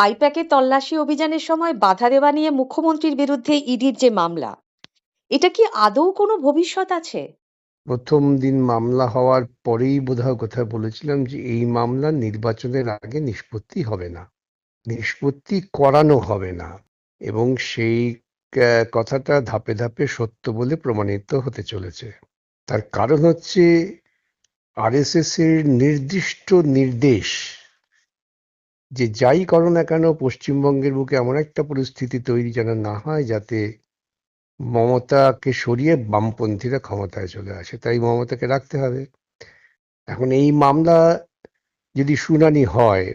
আইপ্যাকে তল্লাশি অভিযানের সময় বাধা দেওয়া নিয়ে মুখ্যমন্ত্রীর বিরুদ্ধে ইডির যে মামলা, এটা কি আদৌ কোনো ভবিষ্যৎ আছে? প্রথম দিন মামলা হওয়ার পরেই বোধহয় কথা বলেছিলাম যে এই মামলা নির্বাচনের আগে নিষ্পত্তি হবে না। নিষ্পত্তি করানো হবে না এবং সেই কথাটা ধাপে ধাপে সত্য বলে প্রমাণিত হতে চলেছে। তার কারণ হচ্ছে আরএসএস এর নির্দিষ্ট নির্দেশ যে যাই করো না কেন, পশ্চিমবঙ্গের বুকে এমন একটা পরিস্থিতি তৈরি যেন না হয় যাতে মমতাকে সরিয়ে বামপন্থীরা ক্ষমতায় চলে আসে। তাই মমতাকে রাখতে হবে। এখন এই মামলা যদি শুনানি হয়,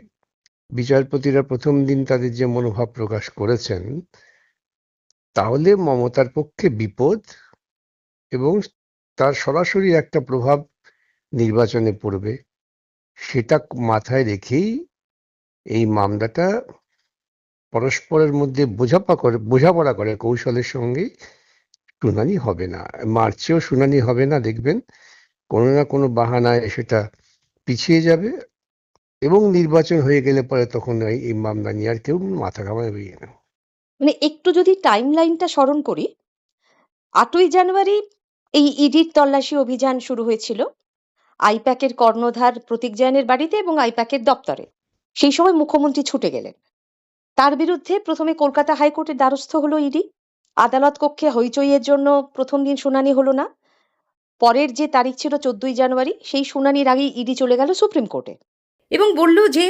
বিচারপতিরা প্রথম দিন তাদের যে মনোভাব প্রকাশ করেছেন, তাহলে মমতার পক্ষে বিপদ এবং তার সরাসরি একটা প্রভাব নির্বাচনে পড়বে, সেটা মাথায় রেখেই এই মামলাটা পরস্পরের মধ্যে বোঝাপড়া করে বোঝাপড়া করে, কৌশলের সঙ্গে শুনানি হবে না। মার্চেও শুনানি হবে না, দেখবেন। কোনো না কোনো বাহানায় সেটা পিছিয়ে যাবে এবং নির্বাচন হয়ে গেলে পরে তখন এই মামলা নিয়ে আর কেউ মাথা ঘামাবে না। মানে একটু যদি টাইম লাইনটা স্মরণ করি, আটই জানুয়ারি এই ইডির তল্লাশি অভিযান শুরু হয়েছিল। আইপ্যাকের কর্ণধার প্রতীক জৈনের বাড়িতে এবং আইপ্যাকের দপ্তরে। সেই সময় মুখ্যমন্ত্রী ছুটে গেলেন। তার বিরুদ্ধে প্রথমে কলকাতা হাইকোর্টের দ্বারস্থ হলো ইডি। আদালত কক্ষে হইচইয়ের জন্য প্রথম দিন শুনানি হলো না। পরের যে তারিখ ছিল চোদ্দই জানুয়ারি সেই শুনানির আগেই ইডি চলে গেল সুপ্রিম কোর্টে। এবং বলল যে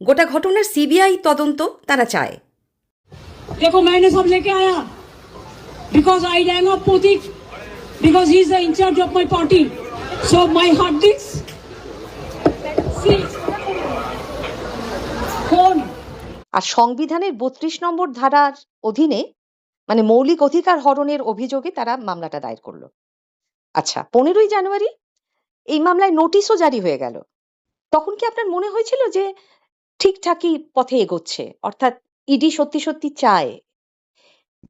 গোটা ঘটনার সিবিআই তদন্ত তারা চায়। দেখো মাইনে সব লেকে আয়া। Because I dang of Pradeep because he is the in charge of my party so my hard disk আর সংবিধানের বত্রিশ নম্বর ধারার অধীনে মানে মৌলিক অধিকার হরণের অভিযোগে তারা মামলাটা দায়ের করল। আচ্ছা পনেরোই জানুয়ারি এই মামলায় নোটিশও জারি হয়ে গেল। তখন কি আপনার মনে হয়েছিল যে ঠিকঠাকই পথে এগোচ্ছে? অর্থাৎ ইডি সত্যি সত্যি চায়।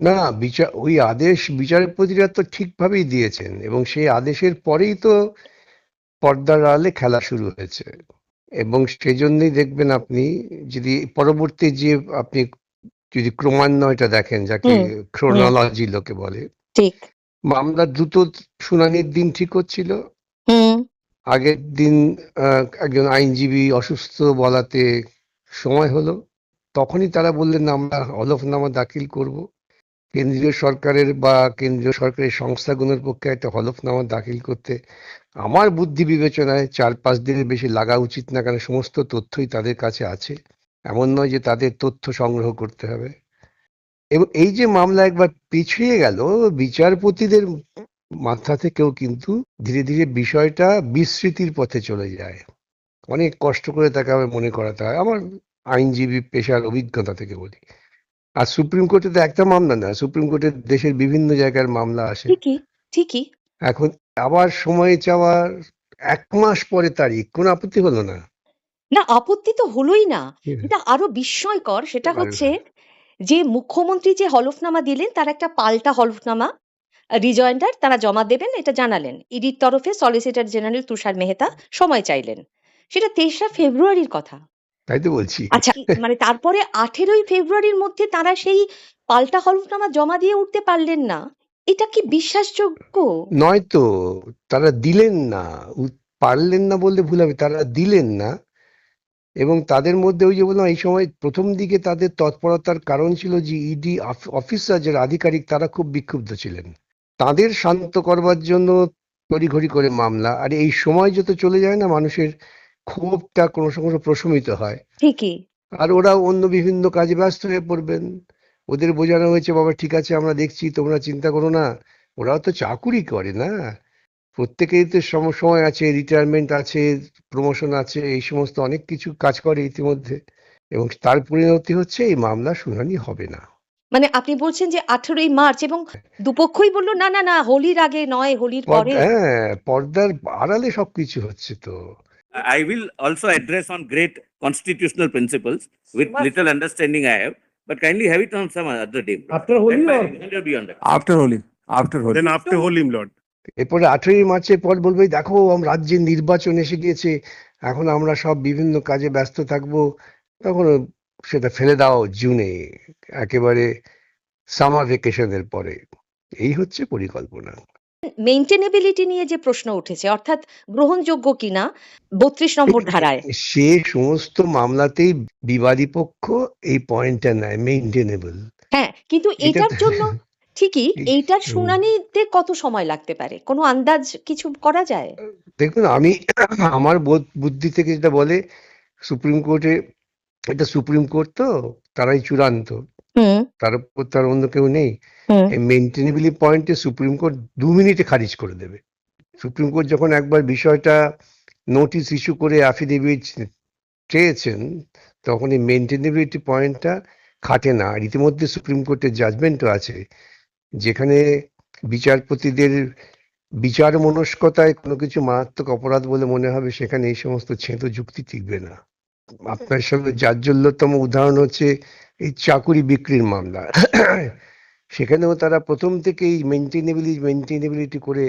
না বিচার ওই আদেশ বিচারপতিরা তো ঠিকভাবেই দিয়েছেন এবং সেই আদেশের পরেই তো পর্দার আড়ালে খেলা শুরু হয়েছে। এবং সেই জন্যই দেখবেন আপনি যদি পরবর্তী যে আপনি যদি ক্রমান্বয়টা দেখেন যাকে ক্রোনোলজি লোকে বলে ঠিক। মামলা দ্রুত শুনানির দিন ঠিক হচ্ছিল। আগের দিন একজন আইনজীবী অসুস্থ বলাতে সময় হলো। তখনই তারা বললেন আমরা হলফনামা দাখিল করব। কেন্দ্রীয় সরকারের বা কেন্দ্রীয় সরকারের সংস্থাগুলোর পক্ষে একটা হলফনামা দাখিল করতে আমার বুদ্ধি বিবেচনায় চার পাঁচ দিনের বেশি লাগা উচিত না কারণ সমস্ত তথ্যই তাদের কাছে আছে। এমন নয় যে তাদের তথ্য সংগ্রহ করতে হবে। এবং এই যে মামলা একবার পিছিয়ে গেল বিচারপতিদের মাথা থেকেও কিন্তু ধীরে ধীরে বিষয়টা বিস্মৃতির পথে চলে যায়। অনেক কষ্ট করে তাকে আবার মনে করাতে হয়। আমার আইনজীবী পেশার অভিজ্ঞতা থেকে বলি। আর সুপ্রিম কোর্টে তো একটা মামলা না সুপ্রিম কোর্টের দেশের বিভিন্ন জায়গার মামলা আসে। ঠিকই ঠিকই। এখন আবার সময় চাওয়ার এক মাস পরে তারিখ কোনো আপত্তি হলো না। না আপত্তি তো হলোই না। এটা আরও বিস্ময়কর। সেটা হচ্ছে যে মুখ্যমন্ত্রী যে হলফনামা দিলেন তার একটা পাল্টা হলফনামা রিজয়েন্ডার তারা জমা দেবেন এটা জানালেন। ইডির তরফে সলিসিটর জেনারেল তুষার মেহতা সময় চাইলেন। সেটা তেসরা ফেব্রুয়ারির কথা। তাই তো বলছি। আচ্ছা মানে তারপরে আঠেরোই ফেব্রুয়ারির মধ্যে তারা সেই পাল্টা হলফনামা জমা দিয়ে উঠতে পারলেন না। এটা কি বিশ্বাসযোগ্য? নয়তো তারা দিলেন না। পারলেন না বললে ভুল হবে তারা দিলেন না। এবং তাদের মধ্যে ওই যে বললাম এই সময় প্রথম দিকে তাদের তৎপরতার কারণ ছিল যে ইডি অফিসার যারা আধিকারিক তারা খুব বিক্ষুব্ধ ছিলেন। তাদের শান্ত করবার জন্য তড়িঘড়ি করে মামলা। আর এই সময় যত চলে যায় না মানুষের ক্ষোভটা কোনো সময় প্রশমিত হয়। ঠিকই। আর ওরা অন্য বিভিন্ন কাজে ব্যস্ত হয়ে পড়বেন। ওদের বোঝানো হয়েছে বাবা ঠিক আছে আমরা দেখছি তোমরা চিন্তা করো না। ওরাও তো চাকুরি করে না। প্রত্যেকেরই তো সম- সময় আছে রিটায়ারমেন্ট আছে প্রমোশন আছে এই সমস্ত অনেক কিছু কাজ করে ইতিমধ্যে। এবং তার পরিণতি হচ্ছে এই মামলা শুনানি হবে না। মানে আপনি বলছেন যে আঠেরোই মার্চ এবং দুপক্ষই বলল না না না হোলির আগে নয় হোলির পরে হ্যাঁ পর্দার আড়ালে সবকিছু হচ্ছে তো। I will also address on great constitutional principles with Must. little understanding I have, but kindly have it on some other day. Bro. After Holi or? After Holi. After Holi. Then after Holi, Lord. এরপর আঠেরোই মার্চে পর বলবে দেখো আমরা রাজ্যে নির্বাচন এসে গিয়েছে এখন আমরা সব বিভিন্ন কাজে ব্যস্ত থাকব তখন সেটা ফেলে দাও জুনে একেবারে সামার ভেকেশনের পরে এই হচ্ছে পরিকল্পনা মেইনটেনেবিলিটি নিয়ে যে প্রশ্ন উঠেছে অর্থাৎ গ্রহণযোগ্য কিনা বত্রিশ নম্বর ধারায়। সে সমস্ত মামলাতেই বিবাদী পক্ষ এই পয়েন্টটা নেয় মেইনটেনেবল হ্যাঁ কিন্তু এটা- এটার জন্য ঠিকই এইটার শুনানিতে কত সময় লাগতে পারে? কোনো আন্দাজ কিছু করা যায়? দেখুন আমি আমার বোধ বুদ্ধি থেকে যেটা বলে সুপ্রিম কোর্টে এটা সুপ্রিম কোর্ট তো তারাই চূড়ান্ত। তার উপর তার অন্য কেউ নেই। এই মেনটেনেবিলিটি পয়েন্টে সুপ্রিম কোর্ট দু মিনিটে খারিজ করে দেবে। সুপ্রিম কোর্ট যখন একবার বিষয়টা নোটিশ ইস্যু করে অ্যাফিডেভিট চেয়েছেন, তখন এই মেনটেনেবিলিটি পয়েন্টটা খাটে না। আর ইতিমধ্যে সুপ্রিম কোর্টের জাজমেন্টও আছে, যেখানে বিচারপতিদের বিচার মনস্কতায় কোনো কিছু মারাত্মক অপরাধ বলে মনে হবে, সেখানে এই সমস্ত ছেঁতো যুক্তি টিকবে না। আপনার সঙ্গে জাজ্জল্যতম উদাহরণ হচ্ছে এই চাকুরি বিক্রির মামলা। সেখানেও তারা প্রথম থেকেই মেনটেনেবিলিটি মেনটেনেবিলিটি করে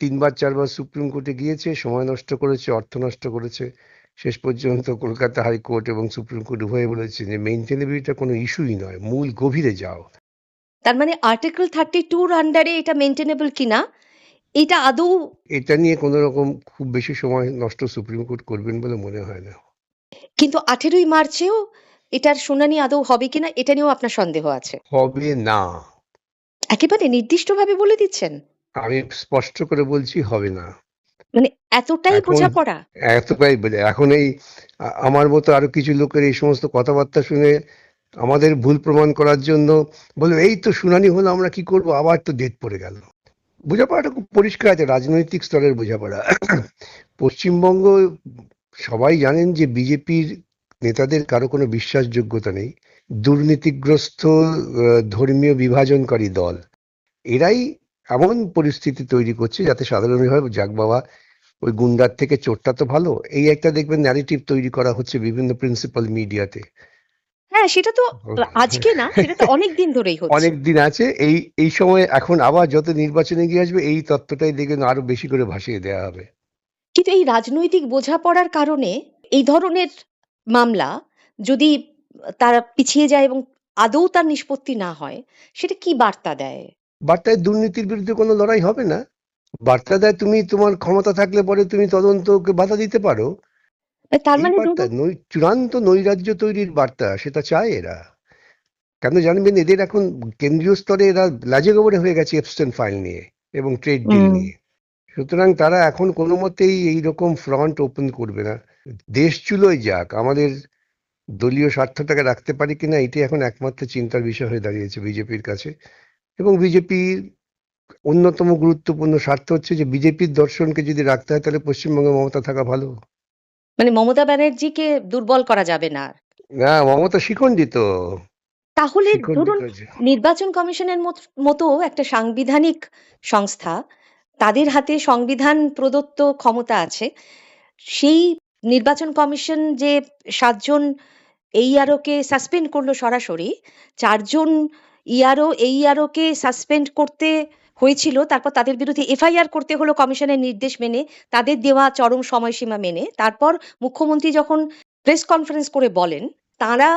তিনবার চারবার সুপ্রিম কোর্টে গিয়েছে সময় নষ্ট করেছে অর্থ নষ্ট করেছে। শেষ পর্যন্ত কলকাতা হাইকোর্ট এবং সুপ্রিম কোর্ট উভয়ে বলেছে যে মেনটেনেবিলিটিটা কোনো ইস্যুই নয় মূল গভীরে যাও। তার মানে আর্টিকেল থার্টি টুর আন্ডারে এটা মেনটেনেবল কিনা? এটা আদৌ এটা নিয়ে কোনো রকম খুব বেশি সময় নষ্ট সুপ্রিম কোর্ট করবেন বলে মনে হয় না। কিন্তু আঠেরোই মার্চেও এটার শুনানি আদৌ হবে কিনা এটা নিয়েও আপনার সন্দেহ আছে? হবে না। একেবারে নির্দিষ্টভাবে বলে দিচ্ছেন? আমি স্পষ্ট করে বলছি হবে না। মানে এতটাই বোঝাপড়া? এতটাই বলে এখন এই আমার মতো আরও কিছু লোকের এই সমস্ত কথাবার্তা শুনে আমাদের ভুল প্রমাণ করার জন্য বলে এই তো শুনানি হলো আমরা কি করব? আবার তো ডেট পড়ে গেল। বোঝাপড়াটা খুব পরিষ্কার আছে রাজনৈতিক স্তরের বোঝাপড়া। পশ্চিমবঙ্গ সবাই জানেন যে বিজেপির নেতাদের কারও কোনো বিশ্বাসযোগ্যতা নেই। দুর্নীতিগ্রস্ত ধর্মীয় বিভাজনকারী দল। এরাই এমন পরিস্থিতি তৈরি করছে যাতে সাধারণভাবে যাক বাবা ওই গুন্ডার থেকে চোরটা তো ভালো। এই একটা দেখবেন ন্যারেটিভ তৈরি করা হচ্ছে বিভিন্ন প্রিন্সিপাল মিডিয়াতে হ্যাঁ সেটা তো আজকে না সেটা তো অনেক দিন ধরেই হচ্ছে। অনেক দিন আছে। এই এই সময় এখন আবার যত নির্বাচনে গিয়ে আসবে এই তত্ত্বটাই দেখবেন আরও বেশি করে ভাসিয়ে দেওয়া হবে। কিন্তু এই রাজনৈতিক বোঝাপড়ার কারণে এই ধরনের মামলা যদি তারা পিছিয়ে যায় এবং আদৌ তার নিষ্পত্তি না হয় সেটা কি বার্তা দেয়? বার্তায় দুর্নীতির বিরুদ্ধে কোনো লড়াই হবে না। বার্তা দেয় তুমি তোমার ক্ষমতা থাকলে পরে তুমি তদন্তকে বাধা দিতে পারো। তার মানে চূড়ান্ত নৈরাজ্য তৈরির বার্তা সেটা চায় এরা। কেন জানবেন এদের এখন কেন্দ্রীয় স্তরে এরা লাজে গোবরে হয়ে গেছে এপস্টেন ফাইল নিয়ে এবং ট্রেড ডিল নিয়ে। সুতরাং তারা এখন কোনো মতেই এইরকম ফ্রন্ট ওপেন করবে না। দেশ চুলোয় যাক আমাদের দলীয় স্বার্থটাকে রাখতে পারি কিনা এটি এখন একমাত্র চিন্তার বিষয় হয়ে দাঁড়িয়েছে বিজেপির কাছে। এবং বিজেপির অন্যতম গুরুত্বপূর্ণ স্বার্থ হচ্ছে যে বিজেপির দর্শনকে যদি রাখতে হয় তাহলে পশ্চিমবঙ্গে মমতা থাকা ভালো। মানে মমতা ব্যানার্জিকে দুর্বল করা যাবে না। না মমতা শিখণ্ডিত। তাহলে ধরুন নির্বাচন কমিশনের মত- মতো একটা সাংবিধানিক সংস্থা তাদের হাতে সংবিধান প্রদত্ত ক্ষমতা আছে সেই নির্বাচন কমিশন যে সাতজন এইআরও কে সাসপেন্ড করল সরাসরি চারজন ইআরও এইআরও কে সাসপেন্ড করতে হয়েছিল তারপর তাদের বিরুদ্ধে এফআইআর করতে হলো কমিশনের নির্দেশ মেনে তাদের দেওয়া চরম সময়সীমা মেনে তারপর মুখ্যমন্ত্রী যখন প্রেস কনফারেন্স করে বলেন তারা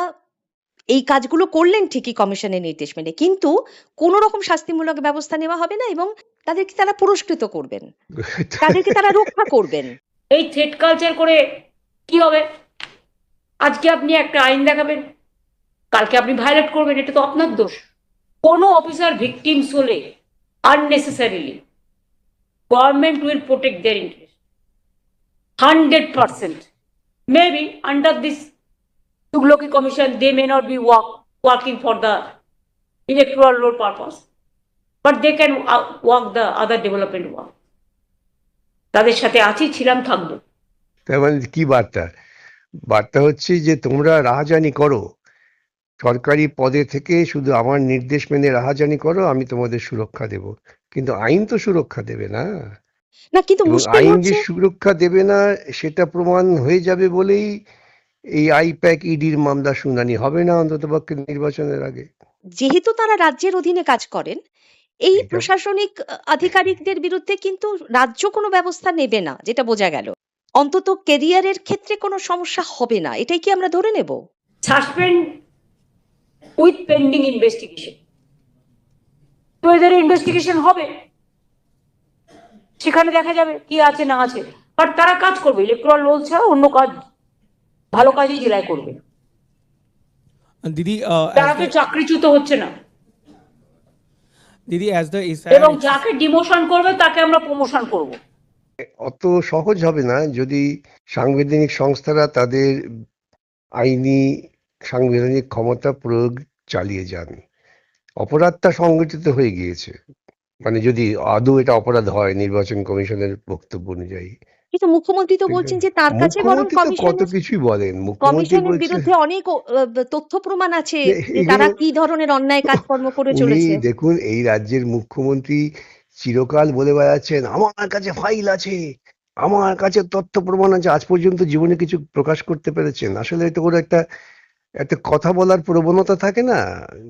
এই কাজগুলো করলেন ঠিকই কমিশনের নির্দেশ মেনে কিন্তু কোনো রকম শাস্তিমূলক ব্যবস্থা নেওয়া হবে না এবং তাদেরকে তারা পুরস্কৃত করবেন। তাদেরকে তারা রক্ষা করবেন। এই থ্রেড কালচার করে কি হবে? আজকে আপনি একটা আইন দেখাবেন কালকে আপনি ভায়োলেট করবেন এটা তো আপনার দোষ। কোনো অফিসার ভিকটিমস হলে unnecessarily government will protect their interest hundred percent maybe under this Tugloki commission they may not be work, working for the electoral road purpose but they can uh, the other development work. তাদের সাথে আছি ছিলাম থাকব। তার মানে কি বার্তা? বার্তা হচ্ছে যে তোমরা রাহাজানি করো। সরকারি পদে থেকে শুধু আমার নির্দেশ মেনে রাহাজানি করো আমি তোমাদের সুরক্ষা দেব। কিন্তু আইন তো সুরক্ষা দেবে না। না কিন্তু আইন যে সুরক্ষা দেবে না সেটা প্রমাণ হয়ে যাবে বলেই এই আইপ্যাক ইডির মামলা শুনানি হবে না অন্ততপক্ষে নির্বাচনের আগে। যেহেতু তারা রাজ্যের অধীনে কাজ করেন এই প্রশাসনিক আধিকারিকদের বিরুদ্ধে কিন্তু রাজ্য কোনো ব্যবস্থা নেবে না যেটা বোঝা গেল। অন্তত কেরিয়ারের ক্ষেত্রে কোনো সমস্যা হবে না এটাই কি আমরা ধরে নেব? সাসপেন্ড উইথ পেন্ডিং ইনভেস্টিগেশন তো এদের ইনভেস্টিগেশন হবে। সেখানে দেখা যাবে কি আছে না আছে। বাট তারা কাজ করবে ইলেকট্রাল রোল ছাড়া অন্য কাজ ভালো কাজই জেলায় করবে। uh, তারা তো চাকরিচ্যুত হচ্ছে না। Didi, as the এবং যাকে ডিমোশন করবে তাকে আমরা প্রমোশন করব। অত সহজ হবে না যদি সাংবিধানিক সংস্থারা তাদের আইনি সাংবিধানিক ক্ষমতা প্রয়োগ চালিয়ে যান। অপরাধটা সংগঠিত হয়ে গিয়েছে। মানে যদি আদৌ এটা অপরাধ হয় নির্বাচন কমিশনের বক্তব্য অনুযায়ী। কিন্তু মুখ্যমন্ত্রী তো বলছেন যে তার কাছে বরং কত কিছুই বলেন। কমিশনের বিরুদ্ধে অনেক তথ্য প্রমাণ আছে তারা কি ধরনের অন্যায় কাজকর্ম করে চলেছে। দেখুন এই রাজ্যের মুখ্যমন্ত্রী চিরকাল বলে বেড়াচ্ছেন আমার কাছে ফাইল আছে আমার কাছে তথ্য প্রমাণ আছে আজ পর্যন্ত জীবনে কিছু প্রকাশ করতে পেরেছেন। আসলে এটা করে একটা একটা কথা বলার প্রবণতা থাকে না।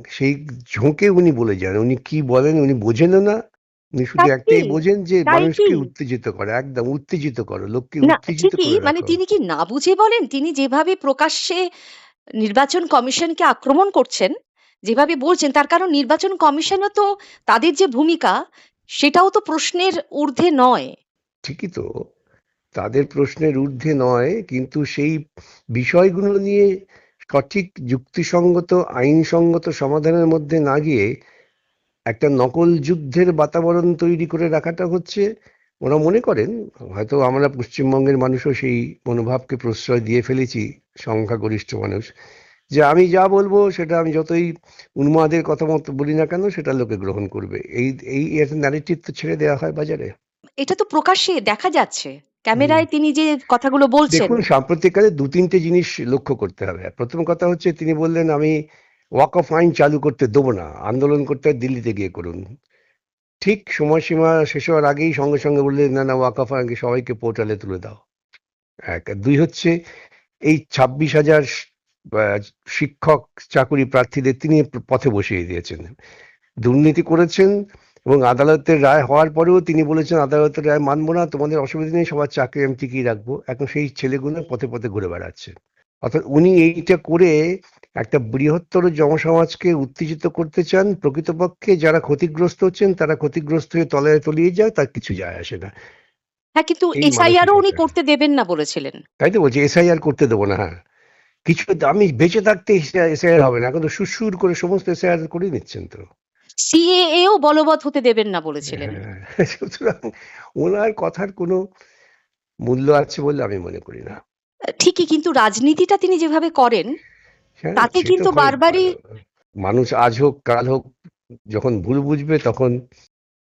সেই ঝোঁকে উনি বলে যান। উনি কি বলেন উনি বোঝেনও না। উনি শুধু একটাই বোঝেন যে মানুষকে উত্তেজিত করে একদম উত্তেজিত করো লোককে উত্তেজিত করে মানে তিনি কি না বুঝে বলেন? তিনি যেভাবে প্রকাশ্যে নির্বাচন কমিশনকে আক্রমণ করছেন যেভাবে বলছেন তার কারণ নির্বাচন কমিশনও তো তাদের যে ভূমিকা সেটাও তো প্রশ্নের ঊর্ধ্বে নয়। ঠিকই তো তাদের প্রশ্নের ঊর্ধ্বে নয় কিন্তু সেই বিষয়গুলো নিয়ে সঠিক যুক্তিসঙ্গত, আইনসঙ্গত সমাধানের মধ্যে না গিয়ে একটা নকল যুদ্ধের বাতাবরণ তৈরি করে রাখাটা হচ্ছে, ওরা মনে করেন, হয়তো আমরা পশ্চিমবঙ্গের মানুষও সেই মনোভাবকে প্রশ্রয় দিয়ে ফেলেছি, সংখ্যাগরিষ্ঠ মানুষ, যে আমি যা বলব সেটা আমি যতই উন্মাদের কথা মতো বলি না কেন, সেটা লোকে গ্রহণ করবে। এই এই ন্যারেটিভ তো ছেড়ে দেওয়া হয় বাজারে। এটা তো প্রকাশ্যে দেখা যাচ্ছে। ক্যামেরায় তিনি যে কথাগুলো বলছেন। দেখুন সাম্প্রতিককালে দু তিনটে জিনিস লক্ষ্য করতে হবে। প্রথম কথা হচ্ছে তিনি বললেন আমি ওয়াক অফ আইন চালু করতে দেবো না। আন্দোলন করতে দিল্লিতে গিয়ে করুন। ঠিক সময়সীমা শেষ হওয়ার আগেই সঙ্গে সঙ্গে বললেন না না ওয়াক অফ আইনকে সবাইকে পোর্টালে তুলে দাও। এক। দুই হচ্ছে এই ছাব্বিশ হাজার শিক্ষক চাকুরি প্রার্থীদের তিনি পথে বসিয়ে দিয়েছেন। দুর্নীতি করেছেন এবং আদালতের রায় হওয়ার পরেও তিনি বলেছেন আদালতের রায় মানবো না তোমাদের অসুবিধা নেই সবার চাকরি আমি টিকিয়ে রাখব। এখন সেই ছেলেগুলো পথে পথে ঘুরে বেড়াচ্ছে। অর্থাৎ উনি এইটা করে একটা বৃহত্তর জনসমাজকে উত্তেজিত করতে চান। প্রকৃতপক্ষে যারা ক্ষতিগ্রস্ত হচ্ছেন তারা ক্ষতিগ্রস্ত হয়ে তলায় তলিয়ে যায় তার কিছু যায় আসে না। হ্যাঁ কিন্তু এসআইআরও উনি করতে দেবেন না বলেছিলেন। তাই তো বলছি এসআইআর করতে দেবো না হ্যাঁ। কিছু আমি বেঁচে থাকতে এসআইআর হবে না এখন তো করে সমস্ত এসআইআর করে নিচ্ছেন তো। সিএএও বলবৎ হতে দেবেন না বলেছিলেন। হ্যাঁ, সুতরাং ওনার কথার কোনো মূল্য আছে বলে আমি মনে করি না। ঠিকই কিন্তু রাজনীতিটা তিনি যেভাবে করেন হ্যাঁ, তাতে কিন্তু বারবারই- মানুষ আজ হোক কাল হোক যখন ভুল বুঝবে তখন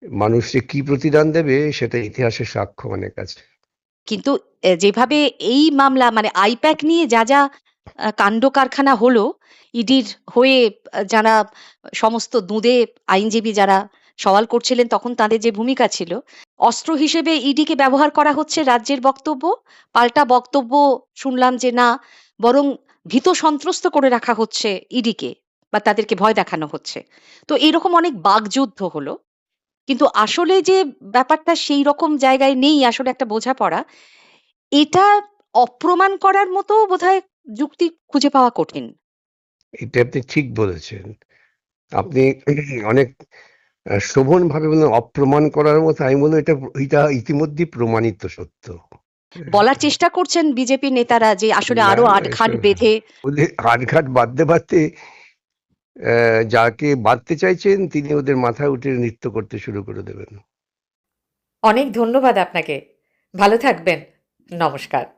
মানুষ যে কি প্রতিদান দেবে সেটা ইতিহাসের সাক্ষ্য অনেক আছে। কিন্তু যেভাবে এই মামলা মানে আইপ্যাক নিয়ে যা যা কাণ্ড কারখানা হলো, ইডির হয়ে যারা সমস্ত দুঁদে আইনজীবী যারা সওয়াল করছিলেন, তখন তাদের যে ভূমিকা ছিল, অস্ত্র হিসেবে ইডিকে ব্যবহার করা হচ্ছে রাজ্যের বক্তব্য, পাল্টা বক্তব্য শুনলাম যে না, বরং ভীত সন্ত্রস্ত করে রাখা হচ্ছে ইডিকে বা তাদেরকে ভয় দেখানো হচ্ছে। তো এরকম অনেক বাগযুদ্ধ হলো, কিন্তু আসলে যে ব্যাপারটা সেই রকম জায়গায় নেই আসলে একটা বোঝাপড়া, এটা অপ্রমাণ করার মতো বোধহয় যুক্তি খুঁজে পাওয়া কঠিন। এটা আপনি ঠিক বলেছেন। আপনি অনেক শোভন ভাবে বললেন অপ্রমাণ করার মতো। আমি বলব এটা এটা ইতিমধ্যে প্রমাণিত সত্য। বলার চেষ্টা করছেন বিজেপি নেতারা যে আসলে আরও আটঘাট বেঁধে ওদের আটঘাট বাঁধতে বাঁধতে আহ, যাকে বাঁধতে চাইছেন তিনি ওদের মাথায় উঠে নৃত্য করতে শুরু করে দেবেন। অনেক ধন্যবাদ আপনাকে। ভালো থাকবেন। নমস্কার।